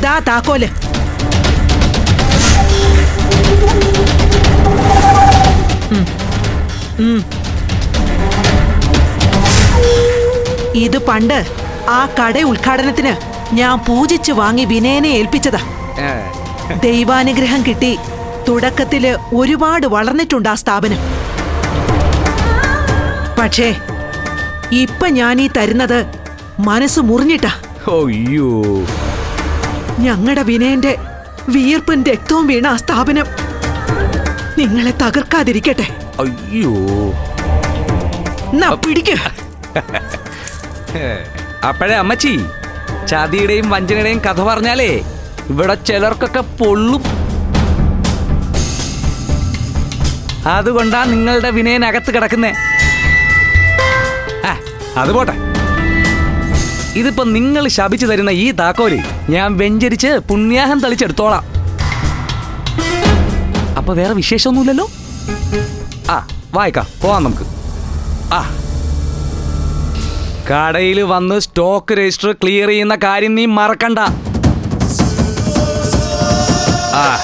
ദാ താക്കോൽ. ഇത് പണ്ട് ആ കട ഉദ്ഘാടനത്തിന് ഞാൻ പൂജിച്ചു വാങ്ങി വിനയനെ ഏൽപ്പിച്ചതാ. ദൈവാനുഗ്രഹം കിട്ടി. തുടക്കത്തിൽ ഒരുപാട് വളർന്നിട്ടുണ്ട് ആ സ്ഥാപനം. പക്ഷേ ഇപ്പൊ ഞാൻ ഈ തരുന്നത് മനസ്സ് മുറിഞ്ഞിട്ടാ. അയ്യോ. ഞങ്ങളുടെ വിനയന്റെ വിയർപ്പും രക്തവും വീണ ആ സ്ഥാപനം നിങ്ങളെ തകർക്കാതിരിക്കട്ടെ. അയ്യോ. അപ്പഴേ പിടിക്ക. അപ്പോഴേ അമ്മച്ചി ചതിയുടെയും വഞ്ചനയുടെയും കഥ പറഞ്ഞാലേ ഇവിടെ ചിലർക്കൊക്കെ പൊള്ളും. അതുകൊണ്ടാ നിങ്ങളുടെ വിനയനകത്ത് കിടക്കുന്നേ. അത് പോട്ടെ. ഇതിപ്പോ നിങ്ങൾ ശപിച്ചു തരുന്ന ഈ താക്കോൽ ഞാൻ വെഞ്ചരിച്ച് പുണ്യാഹം തളിച്ചെടുത്തോളാം. അപ്പൊ വേറെ വിശേഷമൊന്നുമില്ലല്ലോ? ആ വായിക്കാം. പോവാം നമുക്ക്. ആ. കടയിൽ വന്ന് സ്റ്റോക്ക് രജിസ്റ്റർ ക്ലിയർ ചെയ്യുന്ന കാര്യം നീ മറക്കണ്ട. ആ.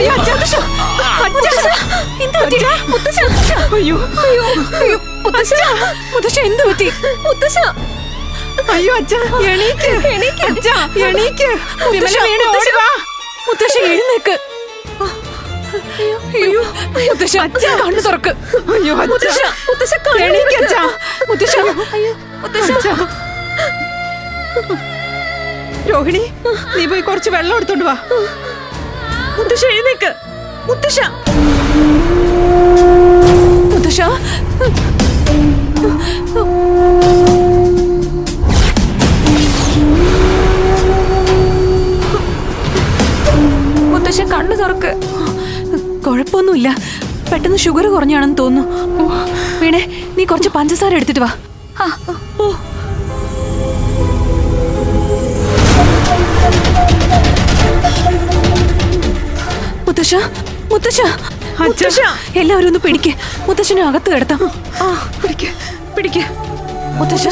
അയ്യോ അയ്യോ അച്ഛ അയ്യോ അയ്യോ അയ്യോ മുത്തശ്ശ. മുത്തശ്ശ എന്ത് പറ്റി? മുത്തശ്ശ. അയ്യോ അച്ഛ എണീക്ക്. എണീക്ക്. അച്ഛ എണീക്ക്. വിമല വീണ് ഓടി വാ. മുത്തശ്ശ എഴുന്നേക്ക്. അയ്യോ മുത്തശ്ശ അച്ഛ. കണ്ണു തുറക്ക്. അയ്യോ മുത്തശ്ശ മുത്തശ്ശ എണീക്ക് അച്ഛ. മുത്തശ്ശ മുത്തശ്ശ. രോഹിണി നീ പോയി കുറച്ച് വെള്ളം എടുത്തോണ്ട് വാ. മുത്തശ്ശ എഴുന്നേക്ക്. മുത്തശ്ശ മുത്തശ്ശ മുത്തശ്ശൻ കണ്ണു തുറക്ക്. കുഴപ്പമൊന്നുമില്ല. പെട്ടെന്ന് ഷുഗർ കുറഞ്ഞാണെന്ന് തോന്നുന്നു. വീണേ നീ കുറച്ച് പഞ്ചസാര എടുത്തിട്ട് വാ. ഓ. മുത്തശ്ശ മുത്തശ്ശ മുത്തശ്ശ. എല്ലാവരും ഒന്ന് പിടിക്ക്. മുത്തശ്ശനെ അകത്ത് കിടത്താം. പിടിക്കേ പിടിക്ക്. മുത്തശ്ശ.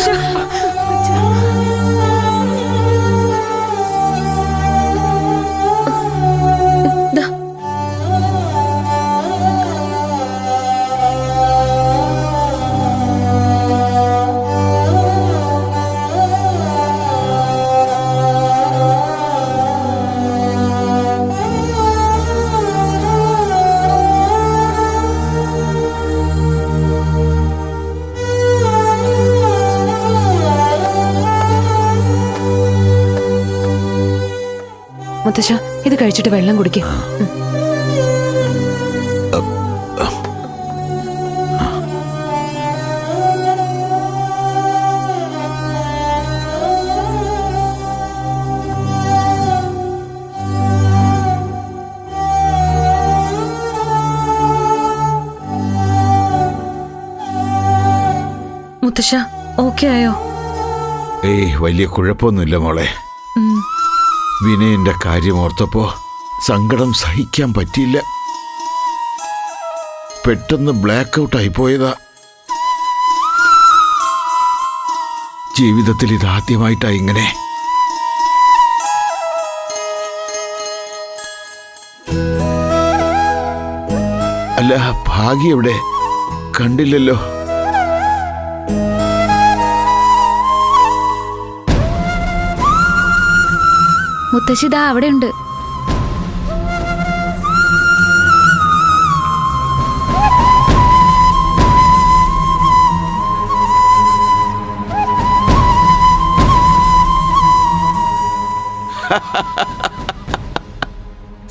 മുത്തശ്ശ ഇത് കഴിച്ചിട്ട് വെള്ളം കുടിക്ക് ഉം. മുത്തശ്ശ ഓക്കെ ആയോ ഏയ് വലിയ കുഴപ്പമൊന്നുമില്ല മോളെ. വിനയന്റെ കാര്യം ഓർത്തപ്പോ സങ്കടം സഹിക്കാൻ പറ്റിയില്ല. പെട്ടെന്ന് ബ്ലാക്ക് ഔട്ട് ആയിപ്പോയതാ ജീവിതത്തിൽ ഇതാദ്യമായിട്ടാ ഇങ്ങനെ. അല്ല ഭാഗ്യ എവിടെ? കണ്ടില്ലല്ലോ. മുത്തശ്ശി ദാ അവിടെ ഉണ്ട്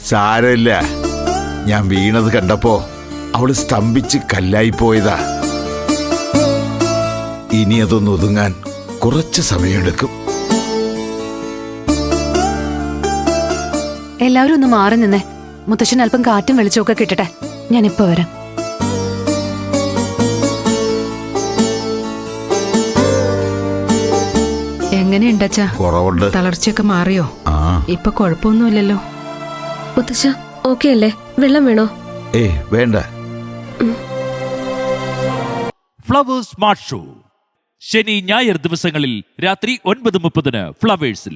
സാരമില്ല. ഞാൻ വീണത് കണ്ടപ്പോ അവൾ സ്തംഭിച്ച് കല്ലായി പോയതാ. ഇനി അതൊന്ന് ഒതുങ്ങാൻ കുറച്ച് സമയമെടുക്കും. എല്ലാവരും ഒന്ന് മാറി നിന്നേ. മുത്തശ്ശൻ അല്പം കാറ്റും വെളിച്ചമൊക്കെ കിട്ടട്ടെ. ഞാൻ ഇപ്പൊ വരാം. എങ്ങനെയുണ്ട് അച്ഛാ? കുറവുണ്ട്. തളർച്ചയൊക്കെ മാറിയോ? ആ. ഇപ്പൊ കുഴപ്പമൊന്നുമില്ലല്ലോ. മുത്തശ്ശ ഓക്കെ അല്ലേ? വെള്ളം വേണോ? ഏ വേണ്ട. ഫ്ലവേഴ്സ് സ്മാർട്ട് ഷോ ശനി ഞായർ ദിവസങ്ങളിൽ രാത്രി ഒൻപത് മുപ്പതിന് ഫ്ലവേഴ്സിൽ